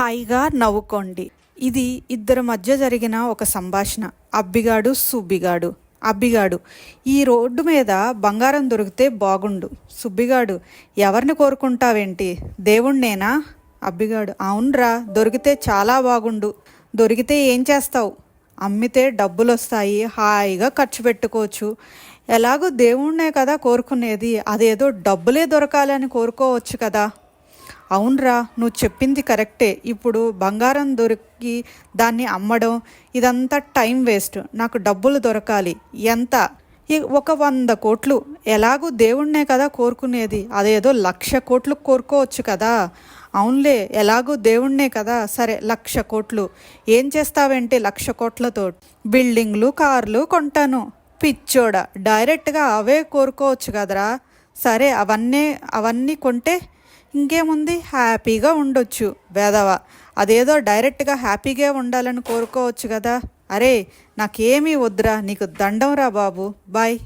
హాయిగా నవ్వుకోండి. ఇది ఇద్దరి మధ్య జరిగిన ఒక సంభాషణ. అబ్బిగాడు సుబ్బిగాడు. అబ్బిగాడు ఈ రోడ్డు మీద బంగారం దొరికితే బాగుండు. సుబ్బిగాడు ఎవరిని కోరుకుంటావేంటి? దేవుణ్ణేనా? అబ్బిగాడు అవునరా దొరికితే చాలా బాగుండు. దొరికితే ఏం చేస్తావు? అమ్మితే డబ్బులు వస్తాయి హాయిగా ఖర్చు పెట్టుకోవచ్చు. ఎలాగో దేవుణ్ణే కదా కోరుకునేది. అదేదో డబ్బులే దొరకాలని కోరుకోవచ్చు కదా. అవునరా నువ్వు చెప్పింది కరెక్టే. ఇప్పుడు బంగారం దొరికి దాన్ని అమ్మడం ఇదంతా టైం వేస్ట్. నాకు డబ్బులు దొరకాలి. ఎంత? ఒక వంద కోట్లు. ఎలాగూ దేవుణ్ణే కదా కోరుకునేది. అదేదో లక్ష కోట్లు కోరుకోవచ్చు కదా. అవునులే ఎలాగూ దేవుణ్ణే కదా. సరే లక్ష కోట్లు. ఏం చేస్తావేంటి లక్ష కోట్లతో? బిల్డింగ్లు కార్లు కొంటాను. పిచ్చోడ డైరెక్ట్గా అవే కోరుకోవచ్చు కదరా. సరే అవన్నీ అవన్నీ కొంటే ఇంకేముంది హ్యాపీగా ఉండొచ్చు వేదవ అదేదో డైరెక్ట్గా హ్యాపీగా ఉండాలని కోరుకోవచ్చు కదా. అరే నాకేమీ వద్దురా నీకు దండం రా బాబు. బాయ్.